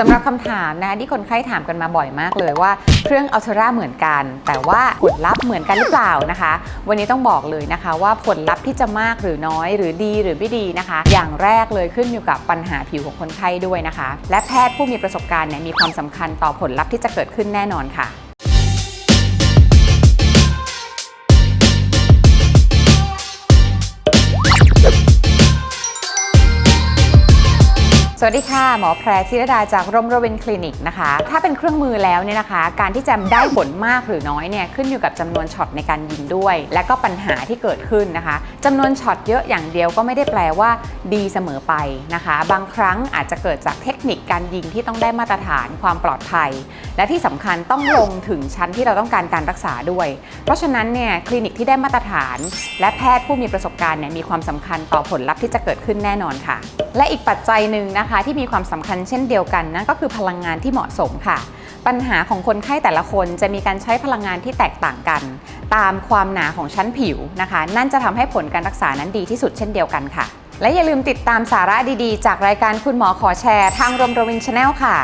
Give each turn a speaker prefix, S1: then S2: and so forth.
S1: สำหรับคำถามนะที่คนไข้ถามกันมาบ่อยมากเลยว่าเครื่องอัลเทราเหมือนกัน แต่ว่าผลลัพธ์เหมือนกันหรือเปล่านะคะ วันนี้ต้องบอกเลยนะคะ ว่าผลลัพธ์ที่จะมากหรือน้อยหรือดีหรือไม่ดีนะคะ อย่างแรกเลยขึ้นอยู่กับปัญหาผิวของคนไข้ด้วยนะคะ และแพทย์ผู้มีประสบการณ์เนี่ยมีความสำคัญต่อผลลัพธ์ที่จะเกิดขึ้นแน่นอนค่ะ สวัสดีค่ะ หมอแพรธิรดาจากรมโรเวนคลินิกนะคะ ถ้าเป็นเครื่องมือแล้วเนี่ยนะคะ การที่จะได้ผลมากหรือน้อยเนี่ยขึ้นอยู่กับจำนวนช็อตในการยิงด้วย และก็ปัญหาที่เกิดขึ้นนะคะจำนวนช็อตเยอะอย่างเดียวก็ไม่ได้แปลว่าดีเสมอไปนะคะ บางครั้งอาจจะเกิดจากเทค นิคการยิงที่ต้องได้มาตรฐานความปลอดภัย และที่สำคัญต้องลงถึงชั้นที่เราต้องการการรักษาด้วย เพราะฉะนั้นเนี่ยคลินิกที่ได้มาตรฐาน และแพทย์ผู้มีประสบการณ์เนี่ยมีความสำคัญต่อผลลัพธ์ที่จะเกิดขึ้นแน่นอนค่ะ และอีกปัจจัยหนึ่งนะคะที่มีความสำคัญเช่นเดียวกันนั่นก็คือพลังงานที่เหมาะสมค่ะ ปัญหาของคนไข้แต่ละคนจะมีการใช้พลังงานที่แตกต่างกัน ตามความหนาของชั้นผิวนะคะ นั่นจะทำให้ผลการรักษานั้นดีที่สุดเช่นเดียวกันค่ะ และอย่าลืมติดตามสาระดีๆ จากรายการคุณหมอขอแชร์ทางรมรวินชาแนลค่ะ